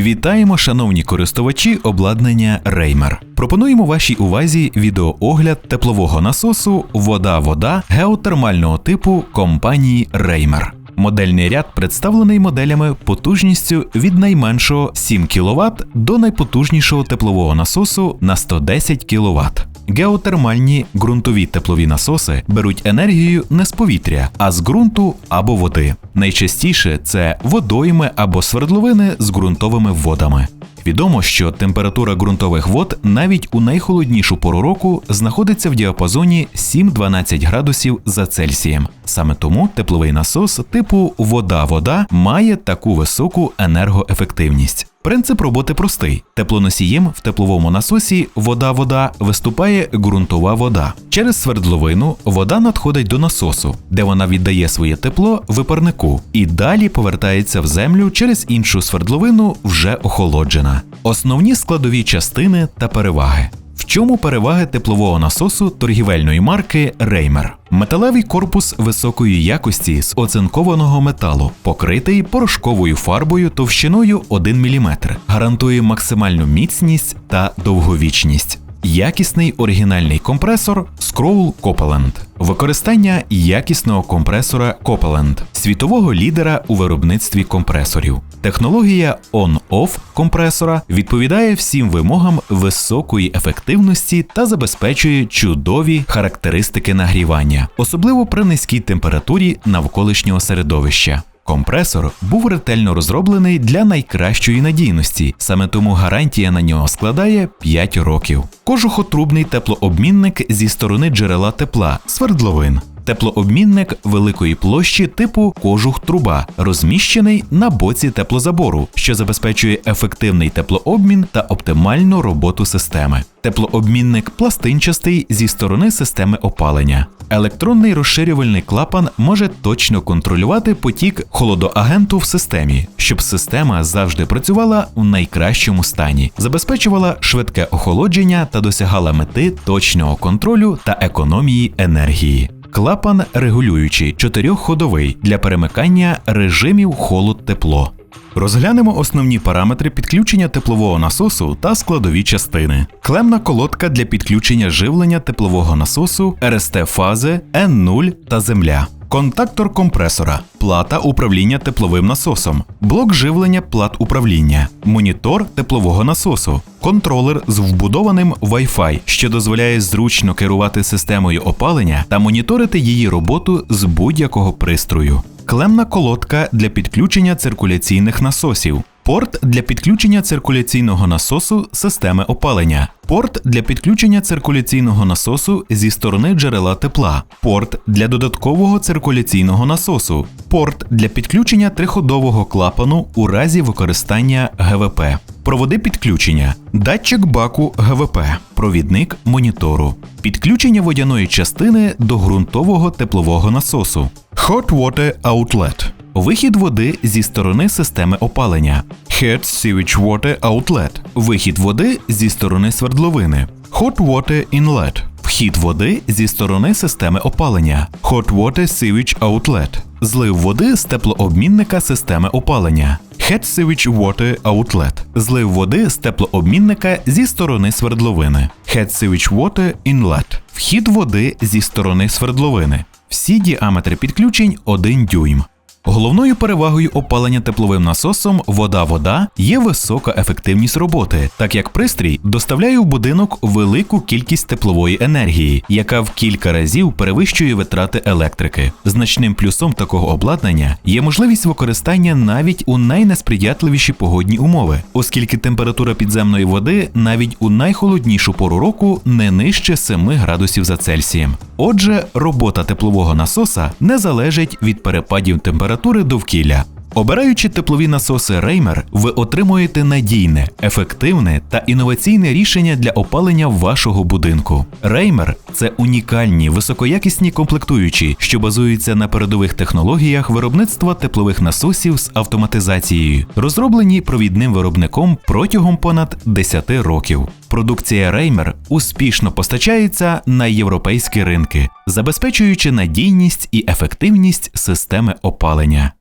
Вітаємо, шановні користувачі обладнання Реймер. Пропонуємо вашій увазі відеоогляд теплового насосу Вода-вода геотермального типу компанії Реймер. Модельний ряд представлений моделями потужністю від найменшого 7 кВт до найпотужнішого теплового насосу на 110 кВт. Геотермальні ґрунтові теплові насоси беруть енергію не з повітря, а з ґрунту або води. Найчастіше це водойми або свердловини з ґрунтовими водами. Відомо, що температура ґрунтових вод навіть у найхолоднішу пору року знаходиться в діапазоні 7-12 градусів за Цельсієм. Саме тому тепловий насос типу вода-вода має таку високу енергоефективність. Принцип роботи простий: теплоносієм в тепловому насосі вода-вода виступає ґрунтова вода. Через свердловину вода надходить до насосу, де вона віддає своє тепло випарнику і далі повертається в землю через іншу свердловину, вже охолоджена. Основні складові частини та переваги. В чому переваги теплового насосу торгівельної марки Реймер? Металевий корпус високої якості з оцинкованого металу, покритий порошковою фарбою товщиною 1 мм, гарантує максимальну міцність та довговічність. Якісний оригінальний компресор Scroll Copeland. Використання якісного компресора Copeland, світового лідера у виробництві компресорів. Технологія On-Off компресора відповідає всім вимогам високої ефективності та забезпечує чудові характеристики нагрівання, особливо при низькій температурі навколишнього середовища. Компресор був ретельно розроблений для найкращої надійності, саме тому гарантія на нього складає 5 років. Кожухотрубний теплообмінник зі сторони джерела тепла свердловин. Теплообмінник великої площі типу кожух труба, розміщений на боці теплозабору, що забезпечує ефективний теплообмін та оптимальну роботу системи. Теплообмінник пластинчастий зі сторони системи опалення. Електронний розширювальний клапан може точно контролювати потік холодоагенту в системі, щоб система завжди працювала у найкращому стані, забезпечувала швидке охолодження та досягала мети точного контролю та економії енергії. Клапан регулюючий чотирьохходовий для перемикання режимів холод-тепло. Розглянемо основні параметри підключення теплового насосу та складові частини. Клемна колодка для підключення живлення теплового насосу, РСТ фази, N0 та земля. Контактор компресора, плата управління тепловим насосом, блок живлення плат управління, монітор теплового насосу, контролер з вбудованим Wi-Fi, що дозволяє зручно керувати системою опалення та моніторити її роботу з будь-якого пристрою. Клемна колодка для підключення циркуляційних насосів. Порт для підключення циркуляційного насосу системи опалення, порт для підключення циркуляційного насосу зі сторони джерела тепла, порт для додаткового циркуляційного насосу, порт для підключення триходового клапану у разі використання ГВП, проводи підключення, датчик баку ГВП, провідник монітору, підключення водяної частини до ґрунтового теплового насосу, Hot Water Outlet. Вихід води зі сторони системи опалення. Head Sewage Water Outlet. Вихід води зі сторони свердловини. Hot Water Inlet. Вхід води зі сторони системи опалення. Hot Water Sewage Outlet. Злив води з теплообмінника системи опалення. Head Sewage Water Outlet. Злив води з теплообмінника зі сторони свердловини. Head Sewage Water Inlet. Вхід води зі сторони свердловини. Всі діаметри підключень 1 дюйм. Головною перевагою опалення тепловим насосом вода-вода є висока ефективність роботи, так як пристрій доставляє в будинок велику кількість теплової енергії, яка в кілька разів перевищує витрати електрики. Значним плюсом такого обладнання є можливість використання навіть у найнесприятливіші погодні умови, оскільки температура підземної води навіть у найхолоднішу пору року не нижче 7 градусів за Цельсієм. Отже, робота теплового насоса не залежить від перепадів температури довкілля. Обираючи теплові насоси Реймер, ви отримуєте надійне, ефективне та інноваційне рішення для опалення вашого будинку. Реймер це унікальні високоякісні комплектуючі, що базуються на передових технологіях виробництва теплових насосів з автоматизацією, розроблені провідним виробником протягом понад 10 років. Продукція Реймер успішно постачається на європейські ринки, забезпечуючи надійність і ефективність системи опалення.